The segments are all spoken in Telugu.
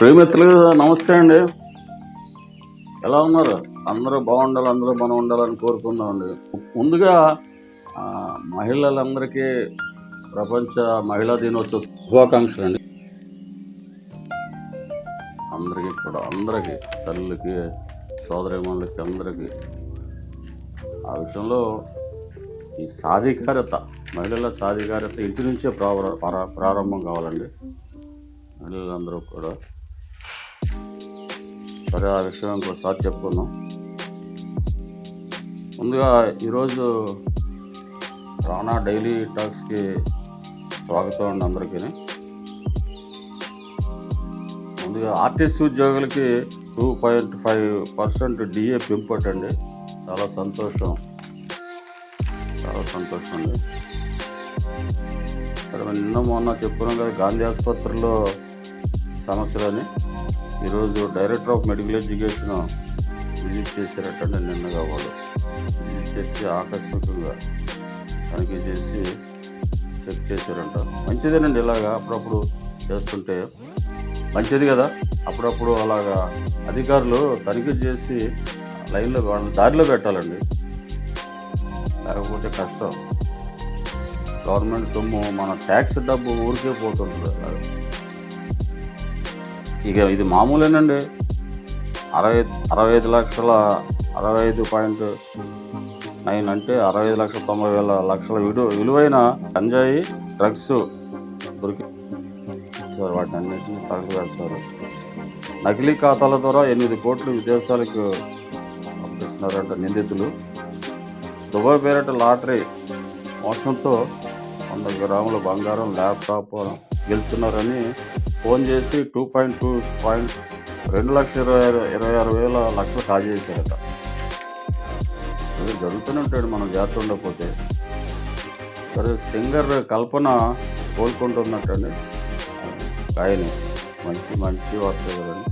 ప్రేమిత్రులు నమస్తే అండి. ఎలా ఉన్నారు? అందరూ బాగుండాలి అందరూ మనం ఉండాలని కోరుకుందామండి. ముందుగా మహిళలందరికీ ప్రపంచ మహిళా దినోత్సవ శుభాకాంక్షలు అండి. అందరికీ కూడా అందరికీ తల్లికి సోదరిమణులకి అందరికీ. ఆ విషయంలో ఈ సాధికారత మహిళల సాధికారత ఇంటి నుంచే ప్రారంభం కావాలండి. మహిళలందరూ కూడా సరే ఆ విషయం ఇంకోసారి చెప్పుకుందాం. ముందుగా ఈరోజు రానా డైలీ టాక్స్కి స్వాగతం అండి అందరికీ. ముందుగా ఆర్టీసీ ఉద్యోగులకి two point five percent DA పెంపటండి చాలా సంతోషం. చాలా సంతోషం అండి. సరే నిన్న మొన్న చెప్పుకున్నాం కదా గాంధీ ఆసుపత్రిలో సమస్యలని ఈరోజు director of medical education visit చేశారటండి నిన్నగా వాళ్ళు. విజిట్ చేసి ఆకస్మికంగా తనిఖీ చేసి చెక్ చేశారంట. మంచిదేనండి ఇలాగా అప్పుడప్పుడు చేస్తుంటే. మంచిది కదా అప్పుడప్పుడు అలాగా అధికారులు తనిఖీ చేసి లైన్లో దారిలో పెట్టాలండి. లేకపోతే కష్టం. గవర్నమెంట్ సొమ్ము మన ట్యాక్స్ డబ్బు ఊరికే పోతుంది ఇక ఇది మామూలేనండి. అరవై అరవై ఐదు లక్షల అరవై ఐదు పాయింట్ నైన్ అంటే అరవై ఐదు లక్షల తొంభై వేల లక్షల విలు విలువైన గంజాయి డ్రగ్స్ దొరికి సార్ వాటిని అన్నింటినీ తరలి వేస్తారు నకిలీ ఖాతాల ద్వారా ఎనిమిది కోట్లు విదేశాలకు పంపిస్తున్నారంట నిందితులు. దుబాయ్ పేరట లాటరీ మోసంతో వంద గ్రాముల బంగారం ల్యాప్టాప్ గెలుచున్నారని ఫోన్ చేసి టూ పాయింట్ టూ పాయింట్ రెండు లక్షల ఇరవై ఆరు ఇరవై ఆరు వేల లక్షలు కాజేశారట అది జరుగుతూనే ఉంటాడు మనం జాగ్రత్త ఉండకపోతే. సరే సింగర్ కల్పన కోలుకుంటున్నట్టండి. ఆయన. మంచి మంచి వార్త కదండి.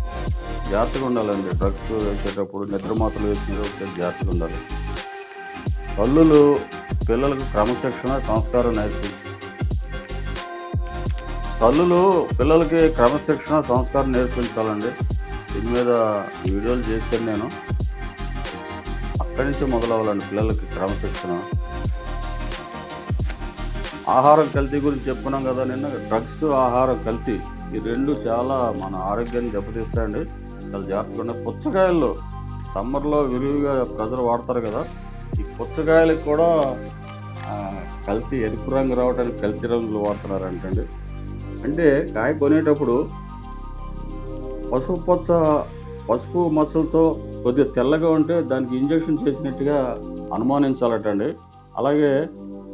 జాగ్రత్తగా ఉండాలండి. డ్రగ్స్ వేసేటప్పుడు నిద్రమాతలు వేసేటప్పుడు జాగ్రత్తగా ఉండాలి. తల్లులు పిల్లలకు క్రమశిక్షణ సంస్కారం నేర్పి తల్లులు పిల్లలకి క్రమశిక్షణ సంస్కారం నేర్పించాలండి. దీని మీద వీడియోలు చేశాను నేను. అక్కడి నుంచి మొదలవ్వాలండి పిల్లలకి క్రమశిక్షణ. ఆహారం కల్తీ గురించి చెప్పుకున్నాం కదా నిన్న. డ్రగ్స్ ఆహారం కల్తీ ఈ రెండు చాలా మన ఆరోగ్యాన్ని దెబ్బతీస్తాయండి. చాలా జాగ్రత్తగా ఉండాలి. పుచ్చకాయల్లో సమ్మర్లో విరివిగా ప్రజలు వాడతారు కదా. ఈ పుచ్చకాయలకు కూడా కల్తీ ఎరుపు రంగు రావడానికి కల్తీ రంగులు వాడుతున్నారంటండి. అంటే కాయ కొనేటప్పుడు పసుపు పచ్చ పసుపు మచ్చలతో కొద్దిగా తెల్లగా ఉంటే దానికి ఇంజెక్షన్ చేసినట్టుగా అనుమానించాలటండి. అలాగే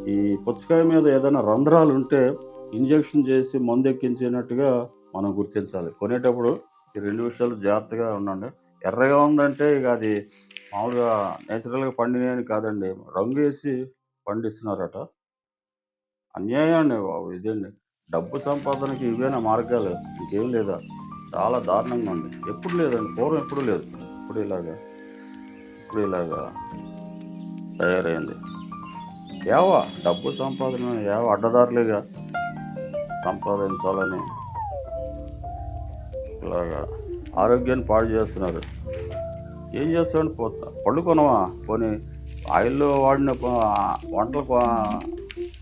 ఈ పుచ్చకాయ మీద ఏదైనా రంధ్రాలు ఉంటే ఇంజెక్షన్ చేసి మందు ఎక్కించినట్టుగా మనం గుర్తించాలి. కొనేటప్పుడు ఈ రెండు విషయాలు జాగ్రత్తగా ఉండండి. ఎర్రగా ఉందంటే ఇక అది మామూలుగా నేచురల్గా పండినాయని కాదండి. రంగు వేసి పండిస్తున్నారట. అన్యాయం అండి బాబు ఇదండి. డబ్బు సంపాదనకి ఇవేనా మార్గాలు? ఇంకేం లేదా? చాలా దారుణంగా ఉంది. ఎప్పుడు లేదండి పూర్వం ఎప్పుడు లేదు. ఇప్పుడు ఇలాగా ఇప్పుడు ఇలాగా తయారైంది. ఏవా డబ్బు సంపాదన ఏవో అడ్డదారులుగా సంపాదించాలని ఇలాగా ఆరోగ్యాన్ని పాడు చేస్తున్నారు. ఏం చేస్తామని పోతా పళ్ళు కొనవా? ఆయిల్లో వాడిన వంటలు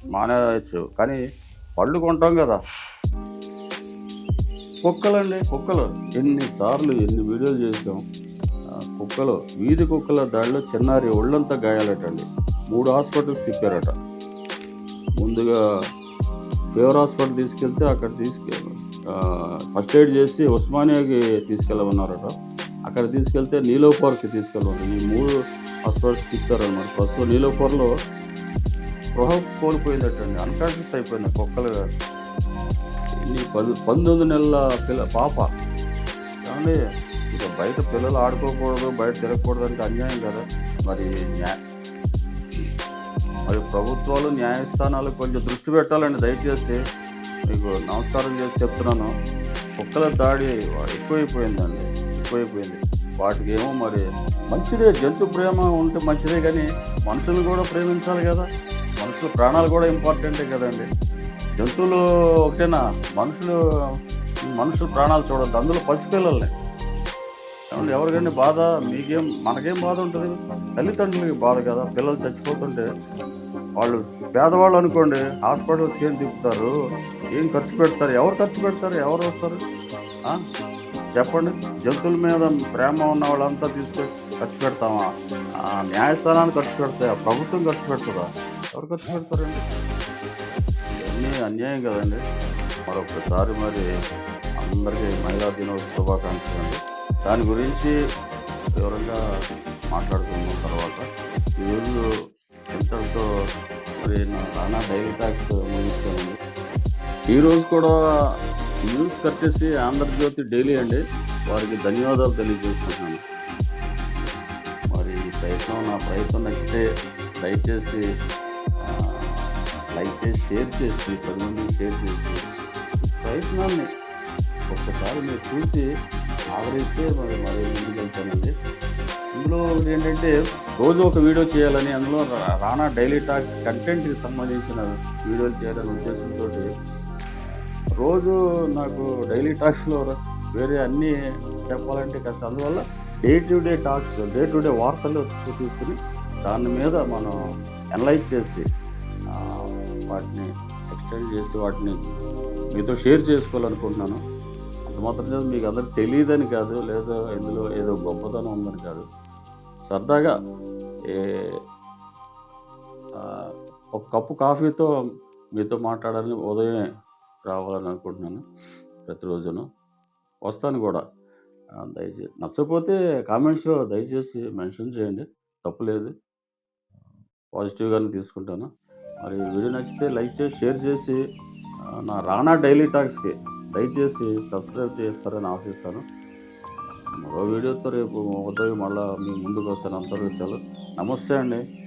మానేయచ్చు. కానీ పళ్ళు కొంటాం కదా. కుక్కలండి కుక్కలు. ఎన్నిసార్లు ఎన్ని వీడియోలు చేసాం కుక్కలు వీధి కుక్కల దాడిలో చిన్నారి ఒళ్ళంతా గాయాలటండి. మూడు హాస్పిటల్స్ తిప్పారట. ముందుగా ఫీవర్ హాస్పిటల్ తీసుకెళ్తే అక్కడ తీసుకె ఫస్ట్ ఎయిడ్ చేసి ఉస్మానియాకి తీసుకెళ్ళమన్నారట. అక్కడ తీసుకెళ్తే నీలోఫర్కి తీసుకెళ్ళమన్నారు ఈ మూడు హాస్పిటల్స్ తిప్పారన్నమాట. ఫస్ట్ నీలోఫర్లో స్పృహ కోల్పోయిందటండి. అన్కాన్షియస్ అయిపోయింది కుక్కలు ఇన్ని పది పంతొమ్మిది నెలల పిల్ల పాప. ఏమండి ఇక బయట పిల్లలు ఆడుకోకూడదు బయట తిరగకూడదు అంటే అన్యాయం కదా. మరి న్యా మరి ప్రభుత్వాలు న్యాయస్థానాలు కొంచెం దృష్టి పెట్టాలండి దయచేసి. మీకు నమస్కారం చేసి చెప్తున్నాను. కుక్కల దాడి ఎక్కువైపోయిందండి. ఎక్కువైపోయింది. వాటికి ఏమో మరి మంచిదే జంతు ప్రేమ ఉంటే మంచిదే కానీ మనుషులు కూడా ప్రేమించాలి కదా. మనుషుల ప్రాణాలు కూడా ఇంపార్టెంటే కదండి. జంతువులు ఒకటేనా? మనుషులు మనుషుల ప్రాణాలు చూడొద్దు. అందులో పసిపిల్లల్ని. ఏమండి ఎవరికైనా బాధ? మీకేం మనకేం బాధ ఉంటుంది? తల్లిదండ్రులకి బాధ కదా. పిల్లలు చచ్చిపోతుంటే వాళ్ళు పేదవాళ్ళు అనుకోండి హాస్పిటల్స్కి ఏం తిప్పుతారు? ఏం ఖర్చు పెడతారు? ఎవరు ఖర్చు పెడతారు? ఎవరు వస్తారు? చెప్పండి. జంతువుల మీద ప్రేమ ఉన్న వాళ్ళంతా తీసుకొచ్చి ఖర్చు పెడతామా? ఆ, న్యాయస్థానాన్ని ఖర్చు పెడతాయా? ప్రభుత్వం ఖర్చు పెడుతుందా? ఎవరు ఖర్చు పెడతారండి ఇవన్నీ అన్యాయం కదండి. మరొకసారి మరి అందరికీ మహిళా దినోత్సవ శుభాకాంక్షలు అండి దాని గురించి వివరంగా మాట్లాడుకున్న తర్వాత. ఈరోజు ఇంతటితో మరి రానా డైలీ ట్యాక్స్ ముగిస్తానండి. ఈరోజు కూడా న్యూస్ కట్టేసి ఆంధ్రజ్యోతి డైలీ అండి. వారికి ధన్యవాదాలు తెలియజేస్తున్నాను. మరి ఈ ప్రయత్నం నా ప్రయత్నం నచ్చితే దయచేసి లైక్ చేసి షేర్ చేసి పది మందికి షేర్ చేసి ప్రయత్నాన్ని ఒక్కసారి మీరు చూసి ఆదరిస్తే మరి మరి ముందుకు వెళ్తానండి. ఇందులో ఏంటంటే రోజు ఒక వీడియో చేయాలని అందులో రా- రానా డైలీ టాక్స్ కంటెంట్కి సంబంధించిన వీడియోలు చేయాలనే ఉద్దేశంతో రోజు నాకు డైలీ టాక్స్లో వేరే అన్నీ చెప్పాలంటే కష్టం అందువల్ల day to day talks day to day వార్తలు తీసుకుని దాని మీద మనం అనలైజ్ చేసి వాటిని ఎక్స్టెండ్ చేసి వాటిని మీతో షేర్ చేసుకోవాలనుకుంటున్నాను. అంత మాత్రం చేత మీకు అందరికి తెలియదని కాదు లేదా ఇందులో ఏదో గొప్పతనం ఉందని కాదు. సరదాగా ఏ ఒక కప్పు కాఫీతో మీతో మాట్లాడాలని ఉదయమే రావాలని అనుకుంటున్నాను ప్రతిరోజును. వస్తాను కూడా. దయచేసి నచ్చకపోతే కామెంట్స్లో దయచేసి మెన్షన్ చేయండి. తప్పులేదు పాజిటివ్గానే తీసుకుంటాను. మరి వీడియో నచ్చితే లైక్ చేసి షేర్ చేసి నా రానా డైలీ టాక్స్కి దయచేసి సబ్స్క్రైబ్ చేస్తారని ఆశిస్తాను. మరో వీడియోతో రేపు ఉదయం మళ్ళీ మీ ముందుకు వస్తాను. అంతర్వేశాలు నమస్తే అండి.